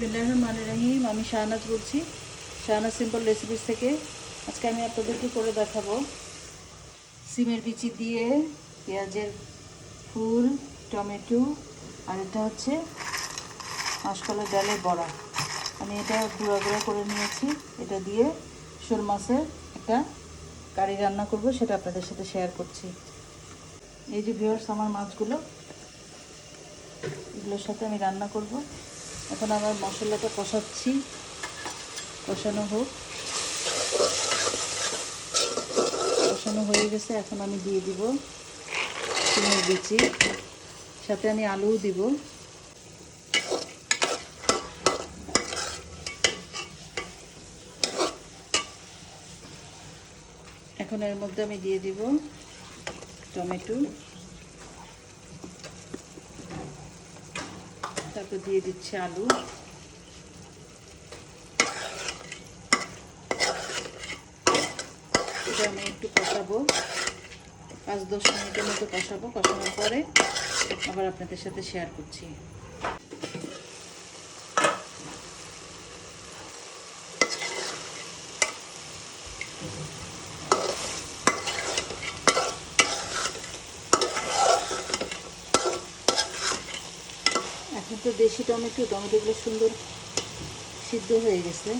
বিসমিল্লাহ রহমান রহিম আমি শাহনাজ বলছি, শাহনাজ সিম্পল রেসিপিস থেকে। আজকে আমি আপনাদেরকে করে দেখাবো। সিমের বিচি দিয়ে পেঁয়াজের ফুল, টমেটো, আর এটা হচ্ছে মাসকলার ডালের বড়া। আমি এটা গুঁড়া গুঁড়া করে নিয়েছি। এটা দিয়ে শোল মাছের একটা কারি রান্না করব, সেটা আপনাদের সাথে শেয়ার করছি। এই যে ভিওর্স আমার মাছগুলো, এগুলোর সাথে আমি রান্না করব। এখন আমার মশলাটা কষাচ্ছি। কষানো হোক। কষানো হয়ে গেছে, এখন আমি দিয়ে দিব চিনের বিচি। সাথে আমি আলুও দিব। এখন এর মধ্যে আমি দিয়ে দিব টমেটো। তারপর দিয়ে দিচ্ছি আলু। আমি একটু কষাবো। পাঁচ দশ মিনিটের মতো কষাবো। কষানোর পরে আবার আপনাদের সাথে শেয়ার করছি। এখন তো দেশি টমেটো, টমেটোগুলো সুন্দর সিদ্ধ হয়ে গেছে।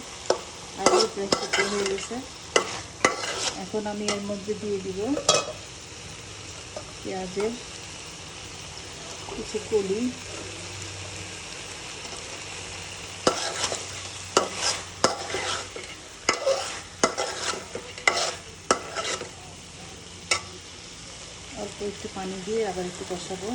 আলু প্রায় সিদ্ধ হয়ে গেছে। এখন আমি এর মধ্যে দিয়ে দিব পেঁয়াজের কিছু কলি। অল্প একটু পানি দিয়ে আবার একটু কষাবো।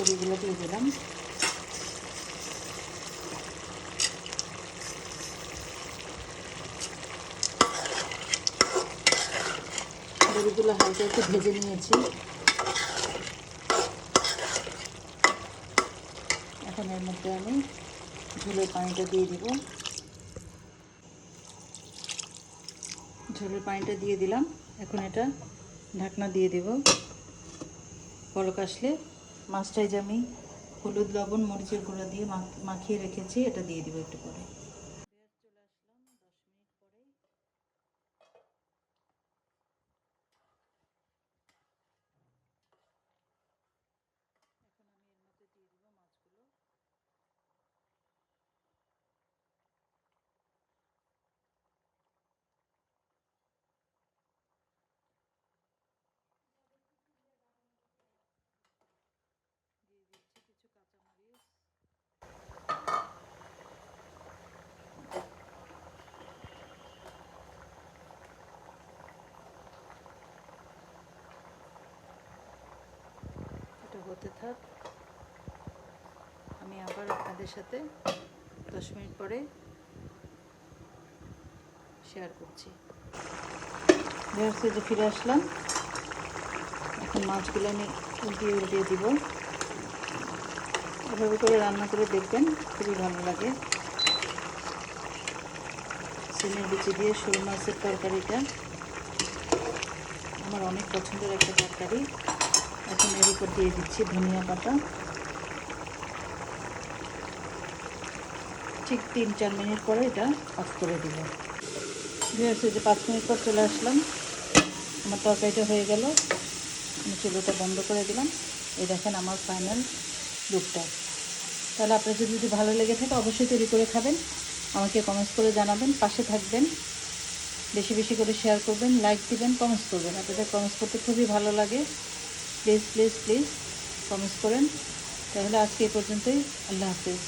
বড়িগুলো দিয়ে দিলাম। বড়িগুলো হালকা একটু ভেজে নিয়েছি। এখন এর মধ্যে আমি ঝোলের পানিটা দিয়ে দিব। ঝোলের পানিটা দিয়ে দিলাম। এখন এটা ঢাকনা দিয়ে দেব। পলক আসলে মাছটাই যে আমি হলুদ, লবণ, মরিচের গুঁড়ো দিয়ে মাখিয়ে রেখেছি, এটা দিয়ে দিব একটু পরে এটা হতে থাক। আমি আবার আপনাদের সাথে দশ মিনিট পরে শেয়ার করছি। যে ফিরে আসলাম, এখন মাছগুলো আমি উল্টিয়ে উল্টিয়ে দিব। এভাবে করে রান্না করে দেখবেন, খুবই ভালো লাগে। সিমের বিচি দিয়ে শোল মাছের তরকারিটা। আমার অনেক পছন্দের একটা তরকারি। এখন এর উপর দিয়ে দিচ্ছি ধনিয়া পাতা। ঠিক তিন, চার মিনিট পরে এটা অফ করে দিব। ভিউয়ার্স যে পাঁচ মিনিট পর চলে আসলাম, আমার তরকারিটা হয়ে গেল। আমি চুলোটা বন্ধ করে দিলাম। এই দেখেন আমার ফাইনাল লুকটা তাহলে আপনার যদি যদি ভালো লেগে থাকে, অবশ্যই তৈরি করে খাবেন। আমাকে কমেন্টস করে জানাবেন, পাশে থাকবেন। বেশি বেশি করে শেয়ার করবেন লাইক দিবেন কমেন্টস করবেন। আপনাদের কমেন্টস করতে খুবই ভালো লাগে। প্লিজ প্লিজ প্লিজ কমেন্টস করেন তাহলে আজকে এই পর্যন্তই আল্লাহ হাফিজ